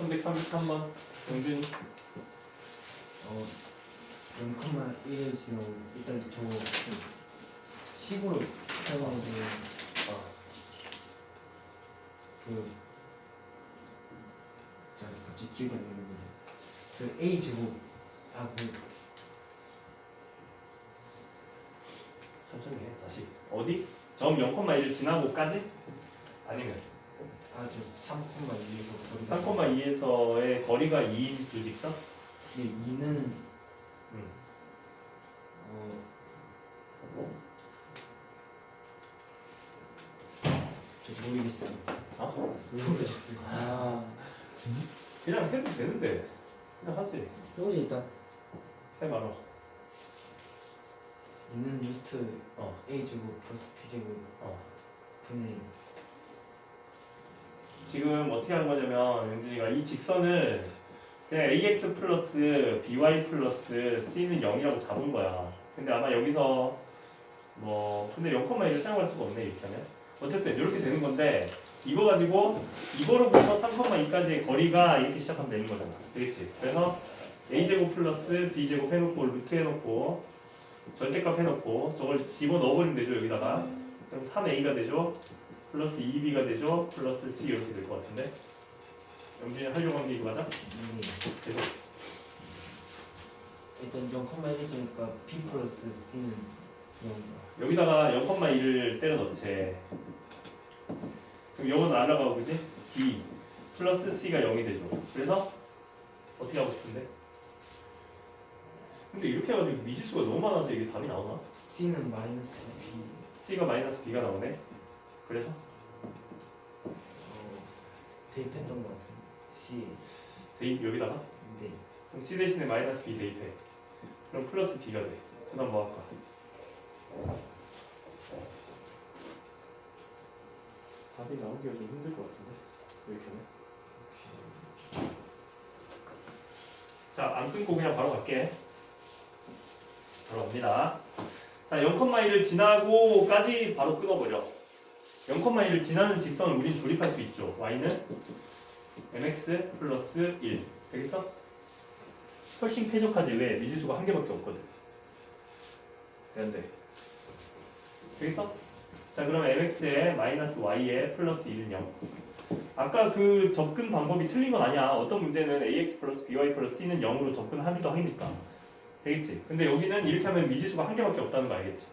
333번 영준이 어 0,1을 지나고 일단 그 식으로 사용하는 아, 그 자, 갑자기 기억이 안 나는데 그 A 제곱 아그 천천히 해 다시 어디? 점 0,1을 지나고까지? 아니면 아저 3,2에서 거리가 3,2에서의 거리가 2인 두 직선? 근데 2는 음. 어 저 모르겠어요 어? 모르겠어요 아, 그냥 해도 되는데 그냥 하지 해보지 일단. 해봐라 2는 루트 어. A 제곱 플러스 B 제곱 어. 분의 지금 어떻게 하는 거냐면 영준이가 이 직선을 그냥 ax 플러스 by 플러스 c는 0이라고 잡은 거야. 근데 아마 여기서 뭐 근데 0,1을 사용할 수가 없네 이렇게 하면. 어쨌든 이렇게 되는 건데 이거 가지고 이거로부터 3,2까지의 거리가 이렇게 시작하면 되는 거잖아. 되겠지? 그래서 a제곱 플러스 b제곱 해놓고 루트 해놓고 절대값 해놓고 저걸 집어 넣어버리면 되죠 여기다가 그럼 3a가 되죠 플러스 2b가 되죠 플러스 c 이렇게 될 것 같은데 영준이 하려고 한게 이거 맞아? 네. 계속 일단 0,1이니까 B 플러스 C는 0이다 여기다가 0,1을 때려 넣지 그럼 0은 날아가고 그지? b 플러스 c가 0이 되죠 그래서 어떻게 하고 싶은데? 근데 이렇게 해가지고 미지수가 너무 많아서 이게 답이 나오나? C는 마이너스 B c가 마이너스 b가 나오네 그래서? 어, 대입했던 것 같은 C. 대입 여기다가? 네. 그럼 c 대신에 마이너스 b 대입해. 그럼 플러스 b가 돼. 그다음 뭐 할까? 답이 나오기가 좀 힘들 것 같은데? 이렇게 하면? 자, 안 끊고 그냥 바로 갈게. 바로 갑니다. 자, 0,1을 지나고까지 바로 끊어버려. 0,1을 지나는 직선을 우린 조립할 수 있죠. y는 mx 플러스 1. 되겠어? 훨씬 쾌적하지. 왜? 미지수가 한 개밖에 없거든. 되는데. 되겠어? 자, 그럼 mx에 마이너스 y에 플러스 1은 0. 아까 그 접근 방법이 틀린 건 아니야. 어떤 문제는 ax 플러스 by 플러스 c는 0으로 접근하기도 하니까. 되겠지? 근데 여기는 이렇게 하면 미지수가 한 개밖에 없다는 거 알겠지?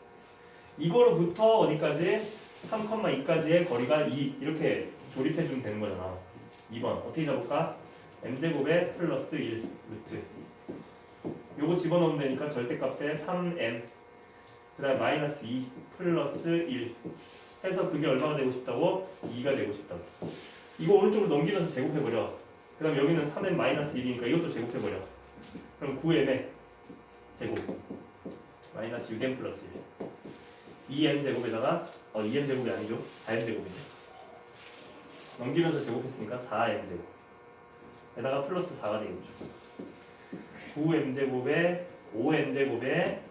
이거로부터 어디까지? 3,2까지의 거리가 2 이렇게 조립해 주면 되는 거잖아. 2번 어떻게 잡을까? m제곱에 플러스 1 루트 요거 집어넣으면 되니까 절대값에 3m 그 다음에 마이너스 2 플러스 1 해서 그게 얼마가 되고 싶다고? 2가 되고 싶다고 이거 오른쪽으로 넘기면서 제곱해버려. 그 다음 여기는 3n 마이너스 1이니까 이것도 제곱해버려. 그럼 9n의 제곱. 마이너스 6n 플러스 1. 2n 제곱에다가, 어, 2n 제곱이 아니죠. 4n 제곱이죠. 넘기면서 제곱했으니까 4n 제곱. 에다가 플러스 4가 되겠죠. 9m 제곱에 5n 제곱에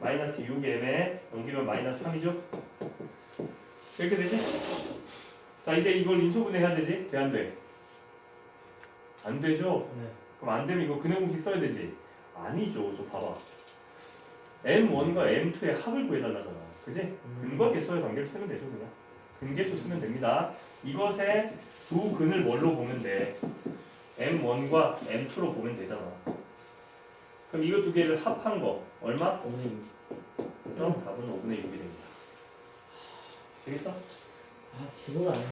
마이너스 6m에 넘기면 마이너스 3이죠. 이렇게 되지? 자 이제 이걸 인수분해해야 되지? 돼 안 돼? 안 되죠? 네. 그럼 안 되면 이거 근해 공식 써야 되지? 아니죠. 저 봐봐. M1과 M2의 합을 구해달라잖아. 그지? 근과 계수의 관계를 쓰면 되죠 그냥. 근계수 쓰면 됩니다. 이것의 두 근을 뭘로 보면 돼? M1과 M2로 보면 되잖아. 그럼 이거 두 개를 합한 거 얼마? 5분의 6. 그래서 답은 5분의 6이 됩니다. 되겠어? 아, 제곱 안 해.